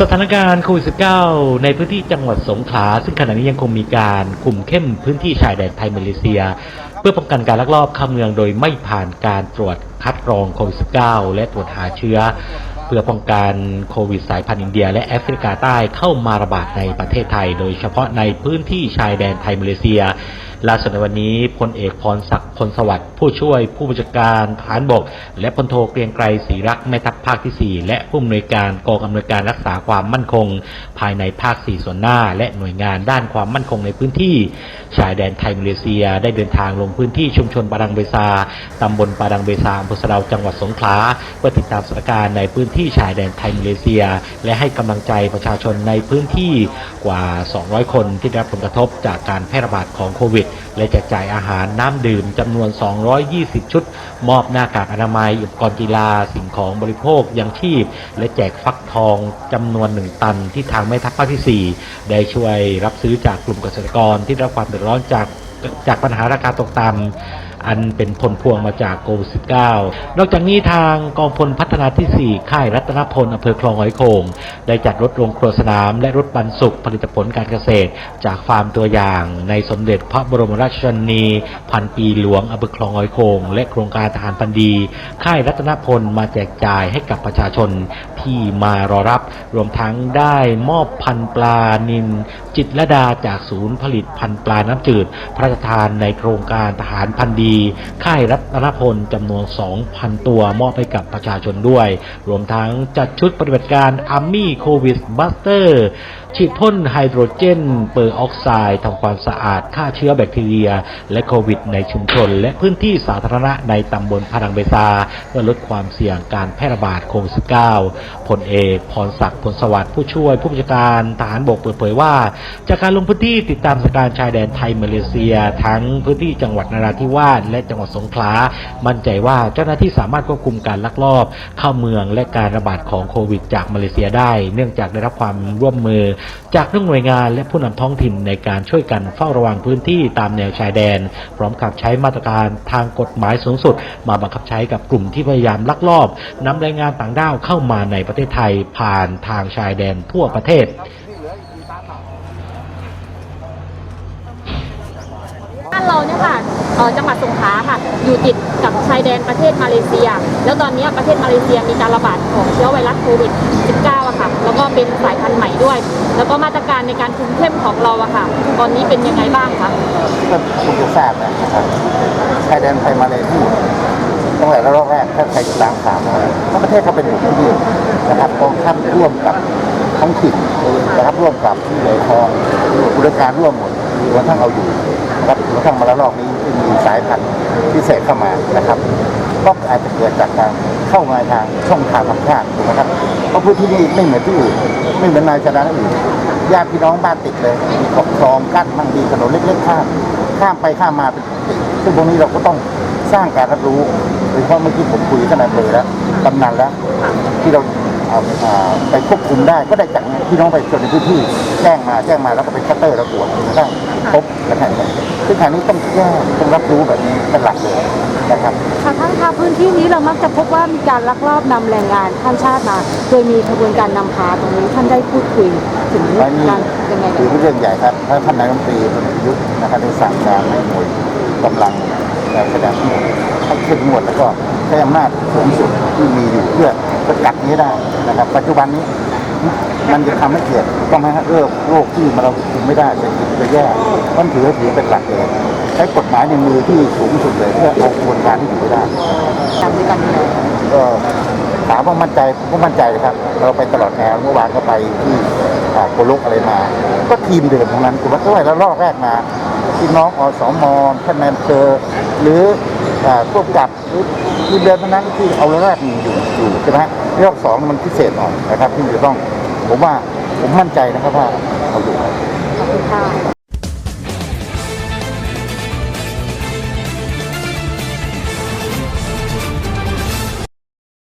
สถานการณ์โควิด -19 ในพื้นที่จังหวัดสงขลา ซึ่งขณะนี้ยังคงมีการคุมเข้มพื้นที่ชายแดนไทยมาเลเซีย เพื่อป้องกันการลักลอบเข้าเมืองโดยไม่ผ่านการตรวจคัดกรองโควิด -19 และตรวจหาเชื้อ เพื่อป้องกันโควิดสายพันธุ์อินเดีย และแอฟริกาใต้เข้ามาระบาดในประเทศไทย โดยเฉพาะในพื้นที่ชายแดนไทยมาเลเซียล่าสุดในวันนี้พลเอกพรศักดิ์พลสวัสดิ์ผู้ช่วยผู้บัญชาการฐานบก และพลโทเกรียงไกรศรีรักแม่ทัพภาคที่ 4 และผู้อำนวยการกองอำนวยการรักษาความมั่นคง ภายในภาค 4 ส่วนหน้า และหน่วยงานด้านความมั่นคงในพื้นที่ ชายแดนไทยมาเลเซียได้เดินทางลงพื้นที่ชุมชนปาดังเบซาตำบลปาดังเบซาอำเภอสะเดาจังหวัดสงขลาเพื่อติดตามสถานการณ์ในพื้นที่ชายแดนไทยมาเลเซีย และให้กำลังใจประชาชนในพื้นที่กว่า 200 คนที่ได้รับผลกระทบจากการแพร่ระบาดของโควิด และแจกจ่ายอาหารน้ำดื่มจำนวน 220 ชุด มอบหน้ากากอนามัยอุปกรณ์กีฬาสิ่งของบริโภคยังชีพ และแจกฟักทองจำนวน 1 ตันที่ทางแม่ทัพภาคที่ 4 ได้ช่วยรับซื้อจากกลุ่มเกษตรกรที่ได้รับความเดือดร้อนจากจากปัญหาราคาตกต่ำ อันเป็นผลพวงมาจากโควิด -19 นอกจากนี้ทางกองพลพัฒนาที่ 4 ค่ายรัตนพลอำเภอคลองหอยโขงได้จัดรถโรงครัวสนาม และรถบรรสุกผลิตผลการเกษตร จากฟาร์มตัวอย่าง ในสมเด็จพระบรมราชชนนีพันปีหลวงอำเภอคลองหอยโขงและโครงการทหารพันดี ค่ายรัตนพลมาแจกจ่ายให้กับประชาชนที่มารอรับ รวมทั้งได้มอบพันปลานินจิตรดาจากศูนย์ผลิตพันปลาน้ำจืด พระราชทานในโครงการทหารพันดีค่ายรัตนพลจำนวน 2,000 ตัวมอบให้กับประชาชนด้วย รวมทั้งจัดชุดปฏิบัติการอาร์มี่โควิดบัสเตอร์ฉีดพ่นไฮโดรเจน เปอร์ออกไซด์ทำความสะอาดฆ่าเชื้อแบคทีเรีย และโควิดในชุมชน และพื้นที่สาธารณะในตำบลพนังเบซา เพื่อลดความเสี่ยงการแพร่ระบาดโควิด -19 พลเอกพรศักดิ์พลสวัสดิ์ผู้ช่วยผู้บัญชาการทหารบกเปิดเผยว่า จากการลงพื้นที่ติดตามสถานการณ์ชายแดนไทยมาเลเซีย ทั้งพื้นที่จังหวัดนราธิวาสและจังหวัดสงขลา มั่นใจว่าเจ้าหน้าที่สามารถควบคุมการลักลอบ เข้าเมืองและการระบาดของโควิด จากมาเลเซียได้ เนื่องจากได้รับความร่วมมือ จากทุกหน่วยงานและผู้นำท้องถิ่นในการช่วยกันเฝ้าระวังพื้นที่ตามแนวชายแดน พร้อมกับใช้มาตรการทางกฎหมายสูงสุด มาบังคับใช้กับกลุ่มที่พยายามลักลอบนำแรงงานต่างด้าวเข้ามาในประเทศไทยผ่านทางชายแดนทั่วประเทศ บ้านเราเนี่ยค่ะเอ่อ จังหวัดสงขลาค่ะ อยู่ติดกับชายแดนประเทศมาเลเซีย แล้วตอนนี้ประเทศมาเลเซียมีการระบาดของเชื้อไวรัสโควิด -19 อะค่ะ แล้วก็เป็นสายพันธุ์ใหม่ด้วย แล้วก็มาตรการในการคุมเข้มของเราอะค่ะ ตอนนี้เป็นยังไงบ้างคะก็คุณจะทราบนะครับชายแดนไทยมาเลยที่ตั้งแต่ระลอกแรกถ้าใครติดตามข่าวมาทั้งประเทศเขาเป็นอยู่ที่เดียวนะครับกองทัพร่วมกับท้องถิ่นนะครับร่วมกับที่เหลือทองบริการร่วมหมด รวมทั้งเอาอยู่นะครับรวมทั้งมาระลอกนี้ที่มีสายพันธุ์พิเศษเข้ามานะครับ ก็อาจจะเกิดจากการเข้ามาทางช่องทางธรรมชาติถูกไหมครับเพราะพื้นที่นี้ไม่เหมือนที่อื่นไม่เหมือนนายชนะอื่นญาติพี่น้องบ้านติดเลยมีขอบคลองกั้นมั่งมีถนนเล็กๆข้ามข้ามไปข้ามมาเป็นซึ่งตรงนี้เราก็ต้องสร้างการรับรู้โดยเฉพาะเมื่อกี้ผมคุยกับนายเภอแล้วกำนันแล้ว ที่เราเอาไปควบคุมได้ก็ได้จากพี่น้องไปจนในพื้นที่แจ้งมาแจ้งมาแล้วก็เป็นคัตเตอร์แล้วตรวจกระทั่ง พบกระทั่งซึ่งทางนี้ต้องแก้ต้องรับรู้แบบนี้เป็นหลักเลยนะครับค่ะท่านคะพื้นที่นี้เรามักจะพบว่ามีการลักลอบนำแรงงานข้ามชาติมา โดยมีขบวนการนำพาตรงนี้ท่านได้พูดคุยถึงอันนี้การยังไงถือบ้างเป็นเรื่องใหญ่ครับถ้าท่านนายกรัฐมนตรีพลเอกประยุทธ์นะครับได้สั่งการให้หน่วยกำลังในขณะที่ให้เข้มงวดแล้วก็ใช้อำนาจสูงสุดที่มีอยู่เพื่อสกัดนี้ได้นะครับ ปัจจุบันนี้ มันจะทำให้เกิดต้องให้โรคโรคที่เราคุมไม่ได้เศรษฐกิจจะแย่มันถือว่าถือเป็นหลักเลยใช้กฎหมายในมือที่สูงสุดเลยเพื่อเอากระบวนการที่อยู่ไม่ได้ตามด้วยกันเลยก็ถามว่ามั่นใจผมก็มั่นใจนะครับ เราไปตลอดแนวเมื่อวานก็ไปที่อ่าโกลุกอะไรมา ก็ทีมเดิมทั้งนั้นคือว่าเท่าไหร่แล้วรอบแรกมาพี่น้องอสมท่านนายอำเภอหรืออ่าพวกกับหรือทีมเดิมทั้งนั้นที่เอาแรกมีอยู่อยู่ใช่ไหมรอบสองมันพิเศษหน่อยนะครับที่จะต้อง ผมว่าผมมั่นใจนะครับว่าเอาอยู่ ขอบคุณค่ะ